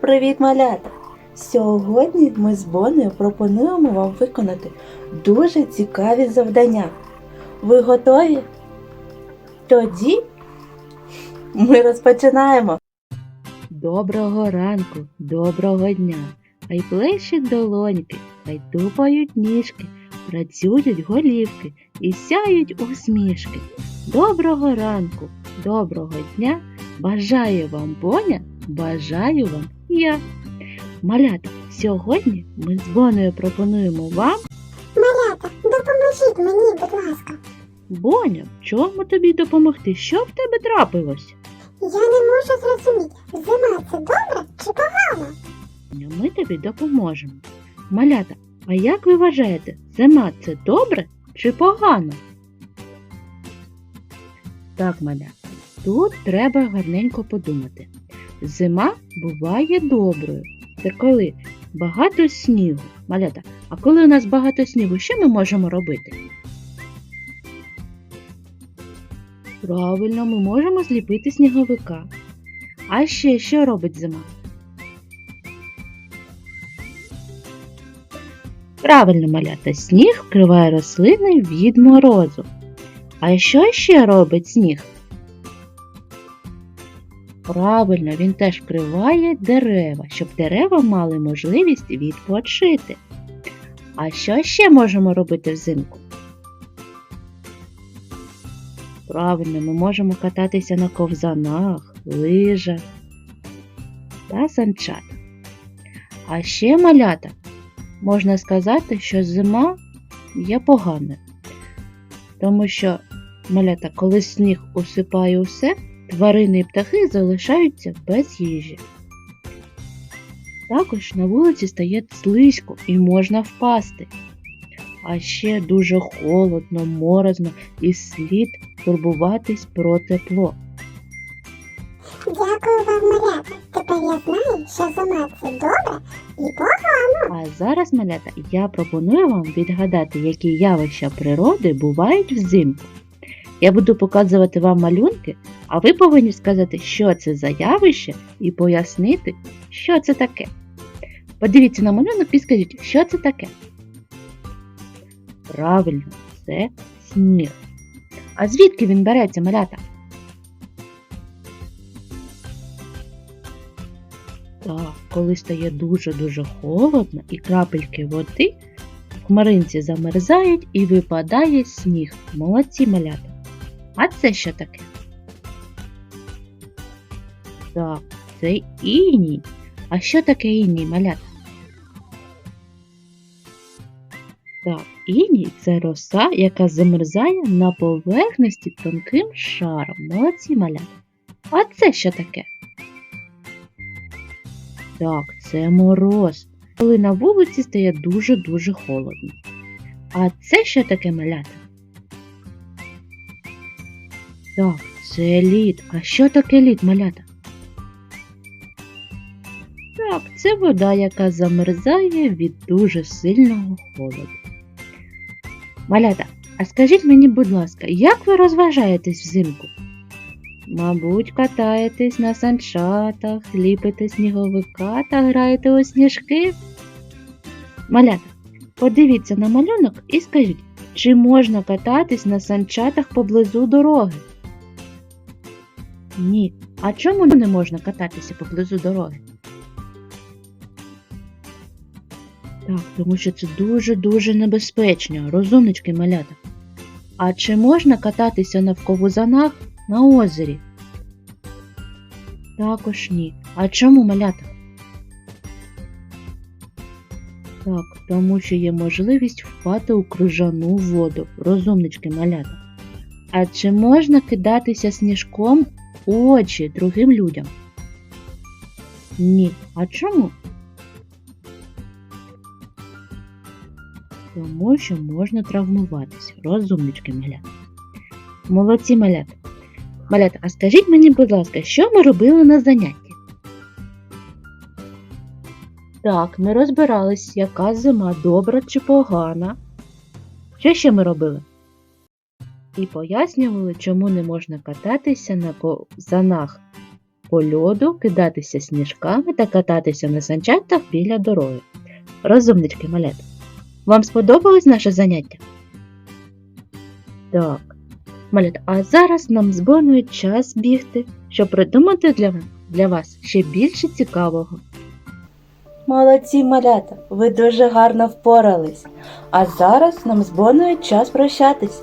Привіт, малята! Сьогодні ми з Бонею пропонуємо вам виконати дуже цікаві завдання. Ви готові? Тоді ми розпочинаємо. Доброго ранку, доброго дня. Хай плещуть долоньки, хай тупають ніжки, працюють голівки і сяють усмішки. Доброго ранку, доброго дня. Бажаю вам Боня, бажаю вам я. Малята, сьогодні ми з Бонею пропонуємо вам Малята, допоможіть мені, будь ласка. Боня, в чому тобі допомогти? Що в тебе трапилось? Я не можу зрозуміти, зима це добре чи погано? Боня, Ми тобі допоможемо. Малята, а як ви вважаєте, зима це добре чи погано? Так, малята, тут треба гарненько подумати. Зима буває доброю. Це коли багато снігу. Малята, а коли у нас багато снігу, що ми можемо робити? Правильно, ми можемо зліпити сніговика. А ще що робить зима? Правильно, малята, сніг вкриває рослини від морозу. А що ще робить сніг? Правильно, він теж вкриває дерева, щоб дерева мали можливість відпочити. А що ще можемо робити взимку? Правильно, ми можемо кататися на ковзанах, лижах та санчатах. А ще малята можна сказати, що зима є поганою. Тому що малята, коли сніг усипає усе, тварини і птахи залишаються без їжі. Також на вулиці стає слизько і можна впасти. А ще дуже холодно, морозно і слід турбуватись про тепло. Дякую вам, малята. Тепер я знаю, що зима це добре і погано. А зараз, малята, я пропоную вам відгадати, які явища природи бувають взимку. Я буду показувати вам малюнки, а ви повинні сказати, що це за явище, і пояснити, що це таке. Подивіться на малюнок і скажіть, що це таке. Правильно, це сніг. А звідки він береться, малята? Так, коли стає дуже-дуже холодно і крапельки води в хмаринці замерзають і випадає сніг. Молодці малята. А це що таке? Так, це іній. А що таке іній, малята? Так, іній це роса, яка замерзає на поверхності тонким шаром. Молодці малята. А це що таке? Так, це мороз, коли на вулиці стає дуже-дуже холодно. А це що таке малята? Так, це лід. А що таке лід, малята? Так, це вода, яка замерзає від дуже сильного холоду. Малята, а скажіть мені, будь ласка, як ви розважаєтесь взимку? Мабуть, катаєтесь на санчатах, ліпите сніговика та граєте у сніжки. Малята, подивіться на малюнок і скажіть, чи можна кататись на санчатах поблизу дороги? Ні. А чому не можна кататися поблизу дороги? Так, тому що це дуже-дуже небезпечно, розумнички малята. А чи можна кататися на ковзанах на озері? Також ні. А чому малята? Так, тому що є можливість впати у крижану воду. Розумнички малята. А чи можна кидатися сніжком очі другим людям? Ні. А чому? Тому що можна травмуватися. Розумнички малята. Молодці малята. Малята, а скажіть мені, будь ласка, що ми робили на занятті? Так, ми розбирались, яка зима добра чи погана. Що ще ми робили? І пояснювали, чому не можна кататися на ковзанах по льоду, кидатися сніжками та кататися на санчатах біля дороги. Розумнички, малята. Вам сподобалось наше заняття? Так. Малята, а зараз нам з Боною час бігти, щоб придумати для, для вас ще більше цікавого. Молодці малята, ви дуже гарно впорались. А зараз нам з Боною час прощатись.